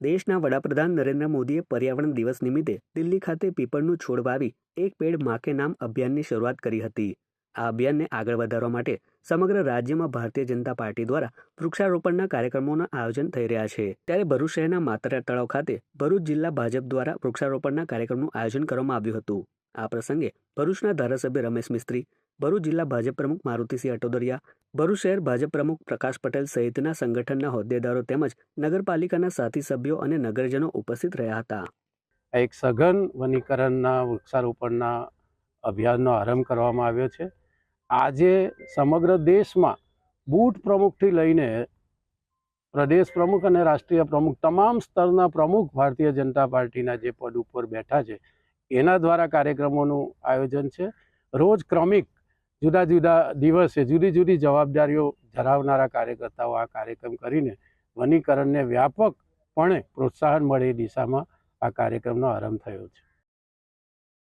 દેશના વડાપ્રધાન નરેન્દ્ર મોદીએ પર્યાવરણ દિવસ નિમિત્તે દિલ્હી ખાતે પીપળનું છોડ વાવી, એક પેડ માકે નામ અભિયાનની શરૂઆત કરી હતી. આ અભિયાનને આગળ વધારવા માટે સમગ્ર રાજ્યમાં ભારતીય જનતા પાર્ટી દ્વારા વૃક્ષારોપણના કાર્યક્રમોના આયોજન થઈ રહ્યા છે. ત્યારે ભરૂચ શહેરના માતરા તળાવ ખાતે ભરૂચ જિલ્લા ભાજપ દ્વારા વૃક્ષારોપણના કાર્યક્રમનું આયોજન કરવામાં આવ્યું હતું. આ પ્રસંગે ભરૂચના ધારાસભ્ય રમેશ મિસ્ત્રી ભરૂચ જિલ્લા ભાજપ પ્રમુખ મારુતિસિંહ અટોદરિયા, ભરૂચ શહેર ભાજપ પ્રમુખ પ્રકાશ પટેલ સહિતના સંગઠનના હોદ્દેદારો તેમજ નગરપાલિકાના સાથી સભ્યો અને નગરજનો ઉપસ્થિત રહ્યા હતા. એક સઘન વનીકરણના વૃક્ષારોપણના અભિયાનનો આરંભ કરવામાં આવ્યો છે. આજે સમગ્ર દેશમાં બૂથ પ્રમુખથી લઈને પ્રદેશ પ્રમુખ અને રાષ્ટ્રીય પ્રમુખ તમામ સ્તરના પ્રમુખ ભારતીય જનતા પાર્ટીના જે પદ ઉપર બેઠા છે, એના દ્વારા કાર્યક્રમોનું આયોજન છે. રોજ ક્રમિક જુદા જુદા દિવસે જુદી જુદી જવાબદારીઓ ધરાવનારા કાર્યકર્તાઓ આ કાર્યક્રમ કરીને વનીકરણને વ્યાપકપણે પ્રોત્સાહન મળે એ દિશામાં આ કાર્યક્રમનો આરંભ થયો છે.